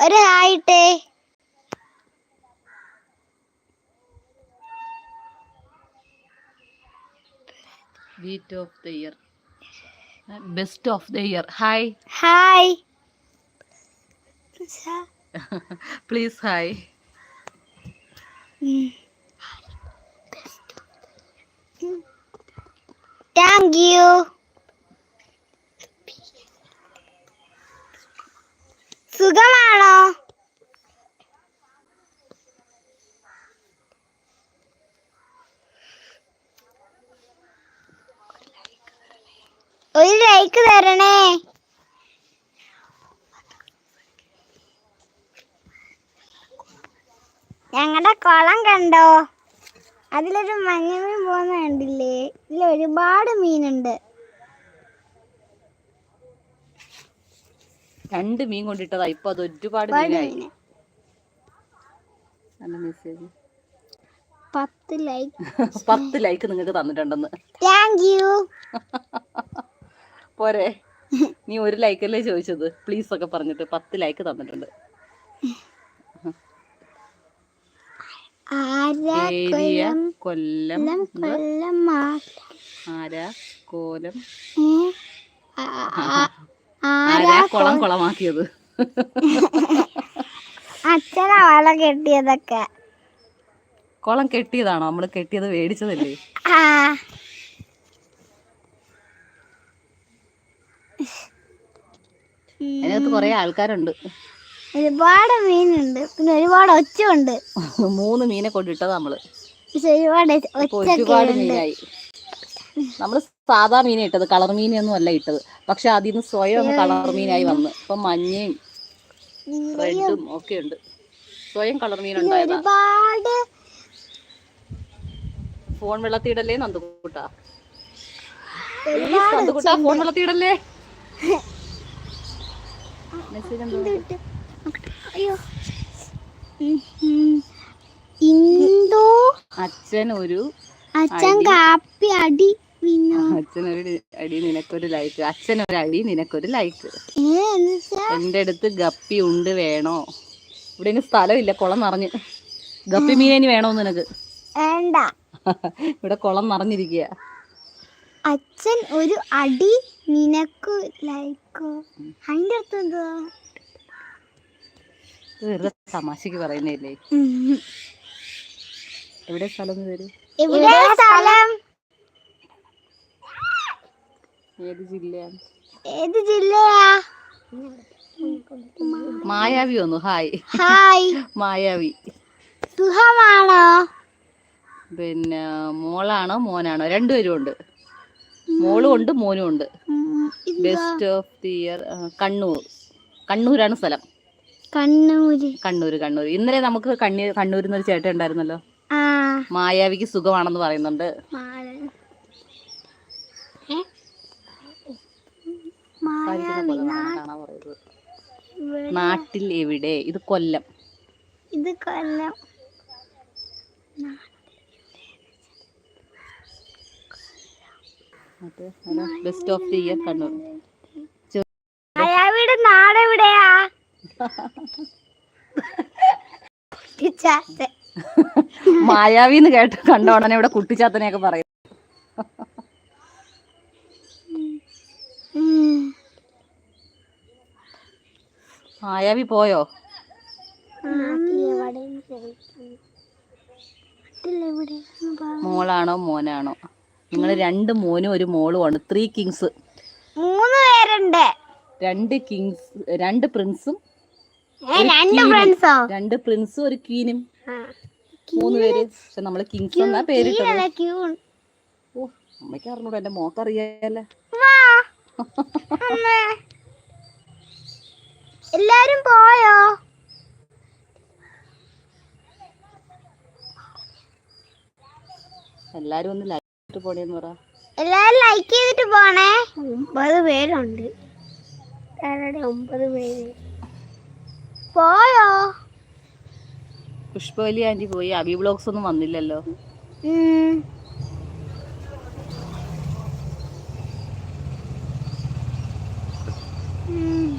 ഒരു ഹായിട്ടേ beat of the year best of the year hi hi please hi thank you സുഖമാണോ? ഒരു like തരണേ. ഞങ്ങളുടെ കുളം കണ്ടോ? അതിലൊരു മഞ്ഞമീൻ പോകുന്ന കണ്ടില്ലേ? ഇതിൽ ഒരുപാട് മീനുണ്ട്. രണ്ട് മീൻ കൊണ്ടിട്ടതാ. ഇപ്പൊ അത് ഒരുപാട് മീനായി. നല്ല മെസ്സേജ് പത്ത് ലൈക്ക് പത്ത് ലൈക്ക് നിങ്ങൾക്ക് തന്നിട്ടുണ്ടെന്ന്. താങ്ക് യു പോരെ. നീ ഒരു ലൈക്കല്ലേ ചോദിച്ചത്? പ്ലീസ് ഒക്കെ പറഞ്ഞിട്ട് പത്ത് ലൈക്ക് തന്നിട്ടുണ്ട്. കൊല്ലം? കൊല്ലം ആരാ? കോലം? ആരാ കുളം കുളമാക്കിയത്? അച്ഛനാ വല കെട്ടിയതൊക്കെ. കുളം കെട്ടിയതാണോ? നമ്മൾ കെട്ടിയത് മേടിച്ചതല്ലേ. അതിനകത്ത് കൊറേ ആൾക്കാരുണ്ട്. ഒരുപാട് മീനുണ്ട്. പിന്നെ ഒരുപാട് ഒച്ചുണ്ട് മൂന്ന് മീനെ കൊണ്ടിട്ടതാ നമ്മൾ. പക്ഷെ ഒരുപാട് ഇപ്പൊ ഒച്ചൊക്കെ ഒരുപാട് ഉണ്ട് മീനായി. നമ്മൾ സാധാ മീനെ ഇട്ടത് കളർ മീനൊന്നും അല്ല ഇട്ടത്. പക്ഷെ അതിൽ നിന്ന് സ്വയം ഒന്ന് കളർ മീനായി വന്ന്. ഇപ്പൊ മഞ്ഞയും റെഡും ഒക്കെ ഉണ്ട്. സ്വയം കളർ മീൻ ഉണ്ടായതാ. ഫോൺ വെള്ളത്തിടല്ലേ നന്ദുകൂട്ടാ? നന്ദുകൂട്ടാ ഫോൺ വെള്ളത്തിടല്ലേ മെസ്സേജ്. അയ്യോ. അച്ഛൻ ഒരു അച്ഛൻ കാപ്പി അടി. ഒരു അടി നിനക്കൊരു ലൈക്ക് അച്ഛൻ ഒരു അടി നിനക്കൊരു ലൈക്ക് എന്റെ അടുത്ത് ഗപ്പി ഉണ്ട് വേണോ? ഇവിടെ ഇനി സ്ഥലമില്ല കുളം നിറഞ്ഞ് ഗപ്പി മീനേനി വേണോ നിനക്ക്? ഇവിടെ കുളം നിറഞ്ഞിരിക്കുക അച്ഛൻ ഒരു അടി നിനക്ക് ലൈക്കോ? അതിന്റെ അർത്ഥം എന്തുവാ വെറുതെ തമാശക്ക് പറയുന്നില്ലേ ഇവിടെ എവിടെ സ്ഥലം വരും? എവിടെ സ്ഥലം ഏത് ജില്ലയാണ്? ഏത് ജില്ലയാ? മായാവി വന്നു. Hi hi Mayavi. സുഖമാണോ? പിന്നെ മോളാണോ മോനാണോ? രണ്ടുപേരും ഉണ്ട്. മോളും ഉണ്ട് മോനും ഉണ്ട്. Best of the year Kannur. കണ്ണൂരാണ് സ്ഥലം. കണ്ണൂര്. കണ്ണൂർ കണ്ണൂർ ഇന്നലെ നമുക്ക് കണ്ണൂർ കണ്ണൂരിൽ നിന്ന് ഒരു ചേട്ടൻ ഉണ്ടായിരുന്നല്ലോ. മായാവിക്ക് സുഖമാണെന്ന് പറയുന്നുണ്ട്. സംസാരിക്കുന്ന പോലെ കാണാൻ പറയുന്നത്. നാട്ടിൽ എവിടെ? ഇത് കൊല്ലം. ഇത് Kollam. Best of the year Kannur. അയാളുടെ നാട് എവിടെയാ കുട്ടിച്ചാത്തൻ. മായാവിന്ന് കേട്ട് കണ്ട ഉടനെ ഇവിടെ കുട്ടിച്ചാത്തനെയൊക്കെ പറയും. മായാവി പോയോ. മോളാണോ മോനാണോ? നിങ്ങൾ രണ്ട് മോനും ഒരു മോളും ആണ്. ത്രീ കിങ്സ് മൂന്ന് പേരുണ്ട്. രണ്ട് കിങ്സ് രണ്ട് പ്രിൻസും രണ്ട് പ്രിൻസും ഒരു ക്വീനും മൂന്ന് പേര്. പക്ഷെ നമ്മൾ കിങ്സ് എന്നാ പേരിട്ടത്. ഓ അമ്മയ്ക്ക് അറിഞ്ഞൂടാ എന്റെ മോക്കറിയാലേ എല്ലാരും പോയോ? എല്ലാരും ഒന്ന് ലൈക്ക് ചെയ്തിട്ട് പോണേന്ന് പറ. എല്ലാരും ലൈക്ക് ചെയ്തിട്ട് പോണേ? ഒമ്പത് പേരുണ്ട്. ഒമ്പത് പേര്. പോയോ? പുഷ്പവലി ആന്റി പോയി. അബി ബ്ലോഗ്സ് ഒന്നും വന്നില്ലല്ലോ. ഉം.